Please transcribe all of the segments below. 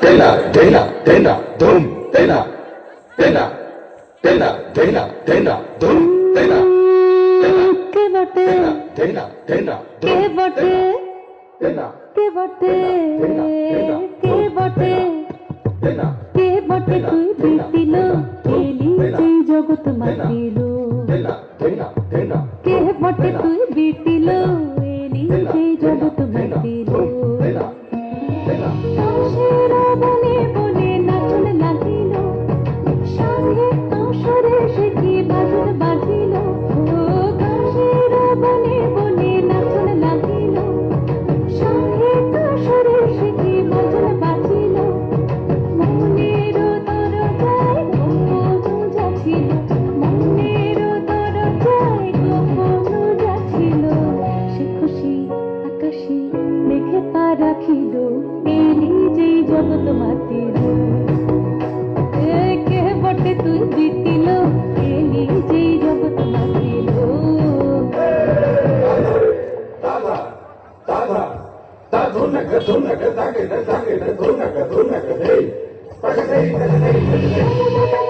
tela, tela, tela, dum, tela, tela, tela, tela, tela, dum, tela, tela, tela, tela, tela, tela, కేవటే కేవటే కేవటే కేవటే তুই প্রীতিল খেলি যেই জগত মাতিল কেবটে তুই beetle এলি যেই জগত মাতিল রাখিল এই নিজেই জগৎ মাতিল কে বটে তুই জিতিল এ নিজেই জগৎ মাতিল ধুনক ধুনক দাগে দাগে ধুনক ধুনক দেই পাগে দেই দেই দেই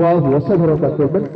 वसुधर का स्टेटमेंट